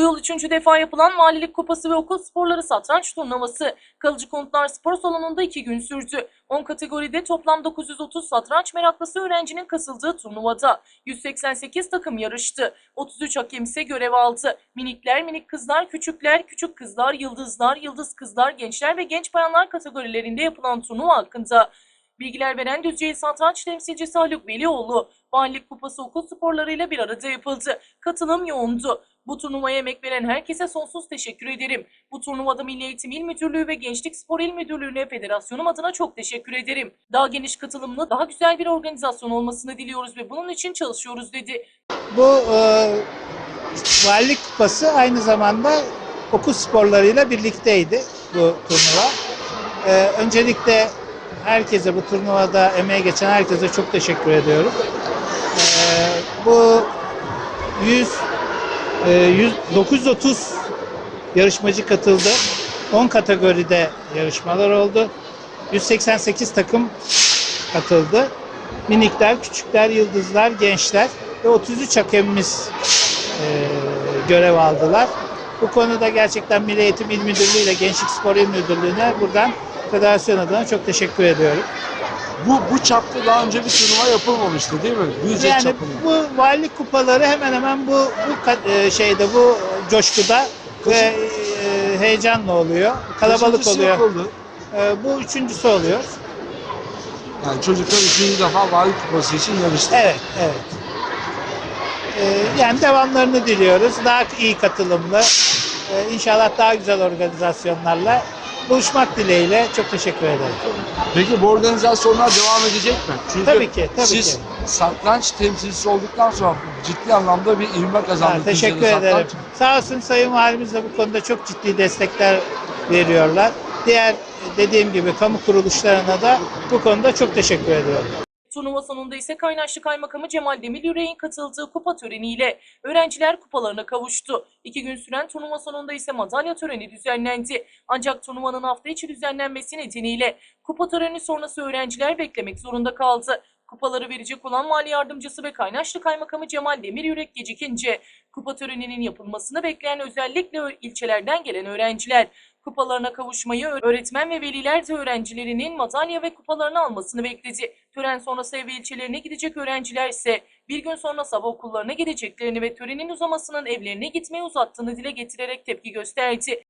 Bu yıl üçüncü defa yapılan Valilik Kupası ve Okul Sporları Satranç Turnuvası Kalıcı Konutlar Spor Salonu'nda iki gün sürdü. 10 kategoride toplam 930 satranç meraklısı öğrencinin katıldığı turnuvada 188 takım yarıştı. 33 hakem ise görev aldı. Minikler, minik kızlar, küçükler, küçük kızlar, yıldızlar, yıldız kızlar, gençler ve genç bayanlar kategorilerinde yapılan turnuva hakkında bilgiler veren Düzce İl Satranç temsilcisi Haluk Velioğlu, Valilik Kupası okul sporlarıyla bir arada yapıldı. Katılım yoğundu. Bu turnuvaya emek veren herkese sonsuz teşekkür ederim. Bu turnuvada Milli Eğitim İl Müdürlüğü ve Gençlik Spor İl Müdürlüğü'ne federasyonum adına çok teşekkür ederim. Daha geniş katılımlı, daha güzel bir organizasyon olmasını diliyoruz ve bunun için çalışıyoruz dedi. Bu e, Valilik Kupası aynı zamanda okul sporlarıyla birlikteydi bu turnuva. E, öncelikle herkese bu turnuvada emeği geçen herkese çok teşekkür ediyorum. E, bu 100, e, 100 930 yarışmacı katıldı. 10 kategoride yarışmalar oldu. 188 takım katıldı. Minikler, küçükler, yıldızlar, gençler ve 33 hakemimiz e, görev aldılar. Bu konuda gerçekten Milli Eğitim İl Müdürlüğü ile Gençlik Spor İl Müdürlüğü'ne buradan federasyon adına çok teşekkür ediyorum. Bu bu çapta daha önce bir turnuva yapılmamıştı değil mi? Düzce Yani çapında. bu valilik kupaları hemen hemen bu bu e, şeyde bu coşkuda ve e, heyecanla oluyor. Kalabalık Kaçıncısı oluyor. yapıldı? E, bu üçüncüsü oluyor. Yani çocuklar üçüncü defa Vali Kupası için yarıştı. Evet, evet. Ee, yani devamlarını diliyoruz. Daha iyi katılımlı, e, inşallah daha güzel organizasyonlarla buluşmak dileğiyle çok teşekkür ederim. Peki bu organizasyonlar devam edecek mi? Çünkü Tabii ki, tabii siz ki. satranç temsilcisi olduktan sonra ciddi anlamda bir ivme Ha, kazandınız. teşekkür Düzce'de ederim. satranç. Sağ olsun Sayın Valimiz de bu konuda çok ciddi destekler veriyorlar. Diğer dediğim gibi kamu kuruluşlarına da bu konuda çok teşekkür ediyorum. Turnuva sonunda ise Kaynaşlı Kaymakamı Cemal Demiryürek'in katıldığı kupa töreniyle öğrenciler kupalarına kavuştu. İki gün süren turnuva sonunda ise madalya töreni düzenlendi. Ancak turnuvanın hafta içi düzenlenmesi nedeniyle kupa töreni sonrası öğrenciler beklemek zorunda kaldı. Kupaları verecek olan mali yardımcısı ve Kaynaşlı Kaymakamı Cemal Demiryürek gecikince kupa töreninin yapılmasını bekleyen özellikle ilçelerden gelen öğrenciler kupalarına kavuşmayı öğretmen ve veliler de öğrencilerinin madalya ve kupalarını almasını bekledi. Tören sonrası ev ilçelerine gidecek öğrenciler ise bir gün sonra sabah okullarına gideceklerini ve törenin uzamasının evlerine gitmeyi uzattığını dile getirerek tepki gösterdi.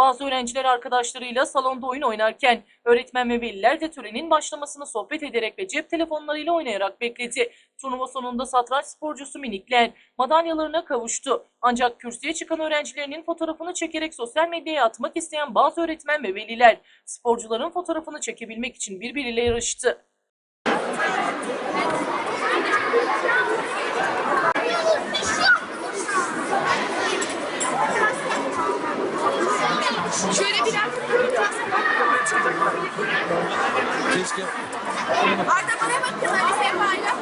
Bazı öğrenciler arkadaşlarıyla salonda oyun oynarken öğretmen ve veliler de törenin başlamasını sohbet ederek ve cep telefonlarıyla oynayarak bekledi. Turnuva sonunda satranç sporcusu minikler madalyalarına kavuştu. Ancak kürsüye çıkan öğrencilerinin fotoğrafını çekerek sosyal medyaya atmak isteyen bazı öğretmen ve veliler sporcuların fotoğrafını çekebilmek için birbiriyle yarıştı. Şöyle biraz Keşke. Arda bana bakın hani sen.